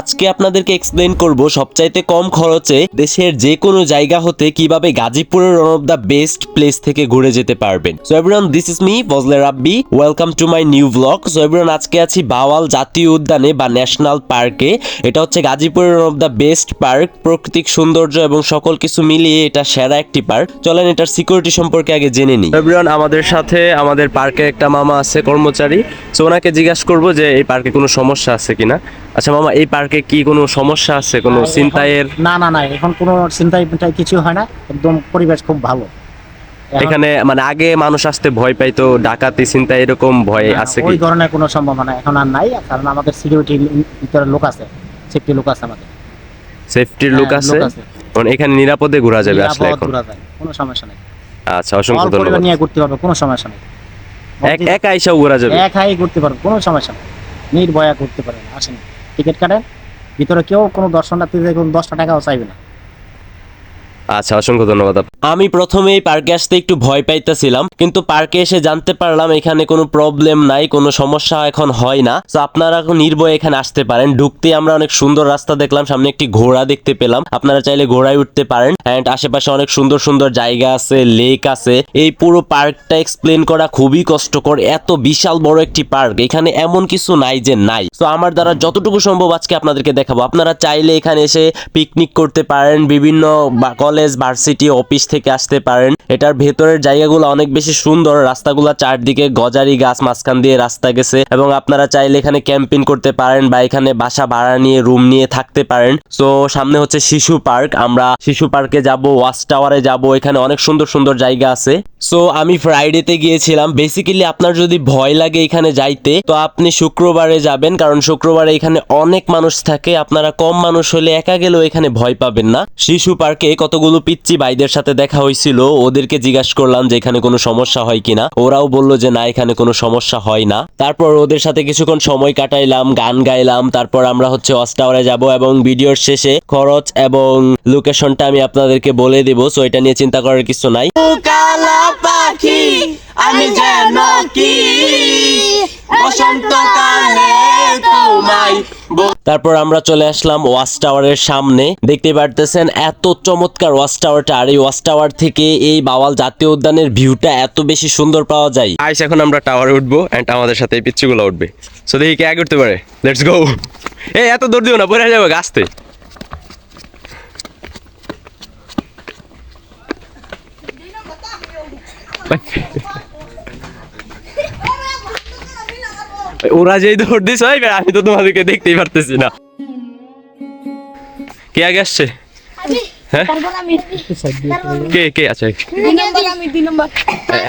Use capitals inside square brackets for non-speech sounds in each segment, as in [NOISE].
আজকে আপনাদেরকে এক্সপ্লেন করব সবচাইতে কম খরচে দেশের যে কোনো জায়গা হতে কীভাবে গাজীপুরের one of the best place থেকে ঘুরে যেতে পারবেন। So everyone this is me Fazle Rabbi welcome to my new blog so everyone আজকে আছি বাওয়াল জাতীয় উদ্যানে বা ন্যাশনাল পার্কে এটা হচ্ছে গাজীপুরের one of the best park প্রাকৃতিক সৌন্দর্য এবং সকল কিছু মিলিয়ে এটা সেরা একটি পার্ক চলেন এটার সিকিউরিটি সম্পর্কে আগে জেনে নিই। এভরিওয়ান আমাদের সাথে আমাদের পার্কে একটা মামা আছে, কর্মচারী। সো ওনাকে জিজ্ঞাসা করব যে এই পার্কে কোনো সমস্যা আছে কিনা। আচ্ছা মামা, এই পার্কে কি কোনো সমস্যা আছে? কোনো চিন্তায়ের না না না এখন কোনো মিন্তাই কিছু হয় না। একদম পরিবেশ খুব ভালো। এখানে মানে আগে মানুষ আসতে ভয় পাইতো ডাকাতি চিন্তা এরকম ভয় আছে ওই কি ধরনের কোনো সম্ভাবনা এখন আর নাই কারণ আমাদের সিকিউরিটি ভিতরে লোক আছে সেফটি লোক আছে আমাদের। সেফটির লোক হ্যাঁ, আছে? মানে এখানে নিরাপদে ঘোরা যাবে আসলে এখন? কোনো সমস্যা নেই। আচ্ছা অসংখ্য ধন্যবাদ। নিয়ে ঘুরতে পারবে কোনো সমস্যা নেই। এক একা আইসাও ঘোরা যাবে? এক হাই ঘুরতে পারবে কোনো সমস্যা নেই। নির্ভয়া ঘুরতে পারবে আসেন। টিকিট কাটেন ভিতরে কেউ কোনো দর্শনার্থীদের দেখুন দশটা টাকাও চাইবে না। আচ্ছা অসংখ্য ধন্যবাদ আমি প্রথমে এই পার্কে আসতে একটু ভয় পাইতেছিলাম, কিন্তু পার্কে এসে জানতে পারলাম এখানে কোনো প্রবলেম নাই, কোনো সমস্যা এখন হয় না। তো আপনারা নির্ভয়ে এখানে আসতে পারেন। ঢুকতে আমরা অনেক সুন্দর রাস্তা দেখলাম, সামনে একটি ঘোড়া দেখতে পেলাম। আপনারা চাইলে ঘোড়ায় উঠতে পারেন। অ্যান্ড আশেপাশে অনেক সুন্দর সুন্দর জায়গা আছে লেক আছে। এই পুরো পার্কটা এক্সপ্লেন করা খুবই কষ্টকর, এত বিশাল বড় একটি পার্ক। এখানে এমন কিছু নাই যে নাই। তো আমার দ্বারা যতটুকু সম্ভব আজকে আপনাদেরকে দেখাবো। আপনারা চাইলে এখানে এসে পিকনিক করতে পারেন। বিভিন্ন কলেজ ভার্সিটি অফিস থেকে আসতে পারেন। এটার ভেতরের জায়গাগুলো অনেক বেশি সুন্দর। রাস্তাগুলো চারদিকে গজারি গাছ মাঝখান দিয়ে রাস্তা গেছে এবং আপনারা চাইলে এখানে ক্যাম্পিং করতে পারেন বা এখানে বাসা ভাড়া নিয়ে, রুম নিয়ে থাকতে পারেন। তো সামনে হচ্ছে শিশু পার্ক। আমরা শিশু পার্কে যাব, ওয়াচ টাওয়ারে যাব। এখানে অনেক সুন্দর সুন্দর জায়গা আছে। সো আমি ফ্রাইডেতে গিয়েছিলাম। বেসিক্যালি আপনার যদি ভয় লাগে এখানে যাইতে, তো আপনি শুক্রবারে যাবেন, কারণ শুক্রবারে এখানে অনেক মানুষ থাকে। আপনারা কম মানুষ হলে একা গেলেও এখানে ভয় পাবেন না। শিশু পার্কে কতগুলো পিচ্চি ভাইদের সাথে দেখা হয়েছিল। ওদেরকে জিজ্ঞাসা করলাম যে, এখানে কোনো সমস্যা হয় কিনা? ওরাও বলল যে, না, এখানে কোনো সমস্যা হয় না। তারপর ওদের সাথে কিছুক্ষণ সময় কাটাইলাম, গান গাইলাম। তারপর আমরা হচ্ছে ওয়াচ টাওয়ারে যাব এবং ভিডিওর শেষে খরচ এবং লোকেশনটা আমি আপনাদেরকে বলে দেবো। সো এটা নিয়ে চিন্তা করার কিছু নাই। কালা পাখি আমি যেন কি? বসন্তকালে তোমায় তারপর আমরা চলে আসলাম ওয়াচ টাওয়ারের সামনে। দেখতে পারতেছেন এত চমৎকার ওয়াচ টাওয়ারটা। আর এই ওয়াচ টাওয়ার থেকে এই বাওয়াল জাতীয় উদ্যানের ভিউটা এত বেশি সুন্দর পাওয়া যায়। আইস এখন আমরা টাওয়ারে উঠবো এন্ড আমাদের সাথে এই পিচ্ছিগুলো উঠবে। সো দেখি কে আগে উঠতে পারে। লেটস গো এই এত দৌড় দিও না পড়ে যাবে গাছতে। [LAUGHS] ওরা যেই দৌড় দিস আমি তো তোমাদেরকে দেখতেই পারতেছি না। কে আগে আসছে? হ্যাঁ? কে কে আছে? দুই নম্বর আমি দুই নম্বর।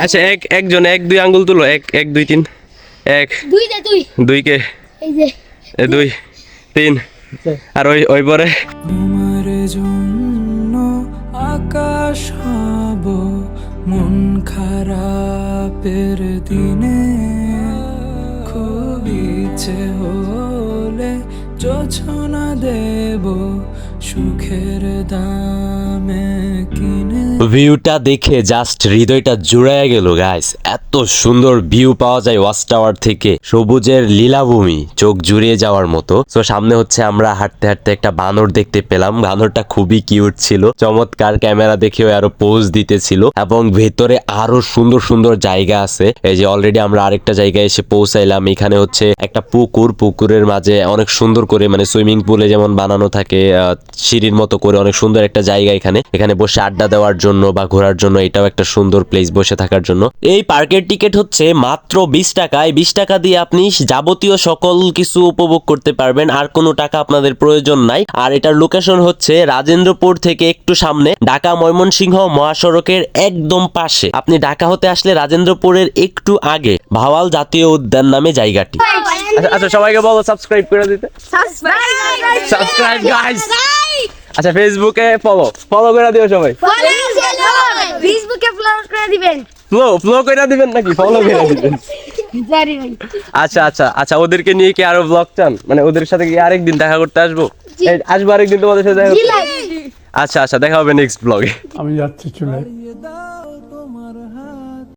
আচ্ছা এক একজন এক দুই আঙ্গুল তুলো এক এক দুই তিন এক। দুই কে? এই যে। এ দুই তিন। আর ওই ওই পরে? আকাশ হব। মন খারাপের দিনে খুব ইচ্ছে হলে যোছনা দেব সুখের দামে কিনে ভিউটা দেখে জাস্ট হৃদয়টা জুড়ায় গেল গাইস এত সুন্দর ভিউ পাওয়া যায় ওয়াচ টাওয়ার থেকে। সবুজের লীলাভূমি, চোখ জুড়িয়ে যাওয়ার মতো। তো সামনে হচ্ছে আমরা হাঁটতে হাঁটতে একটা বানর দেখতে পেলাম। বানরটা খুবই কিউট ছিল। চমৎকার ক্যামেরা দেখেও আরও পোজ দিতেছিল। এবং ভেতরে আরও সুন্দর সুন্দর জায়গা আছে। এই যে অলরেডি আমরা আরেকটা জায়গায় এসে পৌঁছাইলাম। এখানে হচ্ছে একটা পুকুর। পুকুরের মাঝে অনেক সুন্দর করে মানে সুইমিং পুলে যেমন বানানো থাকে সিঁড়ির মতো করে অনেক সুন্দর একটা জায়গা এখানে। এখানে বসে আড্ডা দেওয়ার জন্য বা ঘোরার জন্য এটাও একটা সুন্দর প্লেস বসে থাকার জন্য। এই পার্কের টিকিট হচ্ছে মাত্র বিশ টাকা এই বিশ টাকা দিয়ে আপনি যাবতীয় সকল কিছু উপভোগ করতে পারবেন। আর কোনো টাকা আপনাদের প্রয়োজন নাই। আর এটার লোকেশন হচ্ছে রাজেন্দ্রপুর থেকে একটু সামনে ঢাকা ময়মনসিংহ মহাসড়কের একদম পাশে। আপনি ঢাকা হতে আসলে রাজেন্দ্রপুরের একটু আগে ভাওয়াল জাতীয় উদ্যান নামে জায়গাটি। আচ্ছা আচ্ছা সবাইকে বলো সাবস্ক্রাইব করে দিতে। সাবস্ক্রাইব গাইস আচ্ছা ফেসবুকে ফলো ফলো করে দিও সবাই। ফেসবুকে ফলো করে দিবেন। ফ্লো ফ্লো করে দিবেন নাকি? ফলো করে [LAUGHS] দিবেন। জানি ভাই। আচ্ছা আচ্ছা আচ্ছা ওদেরকে নিয়ে কি আরও ব্লগ চান? মানে ওদের সাথে কি আরেকদিন দেখা করতে আসব? আসব আরেকদিন তোমাদের সাথে দেখা করতে? আচ্ছা আচ্ছা দেখা হবে নেক্সট ব্লগে আমি যাচ্ছি চলে।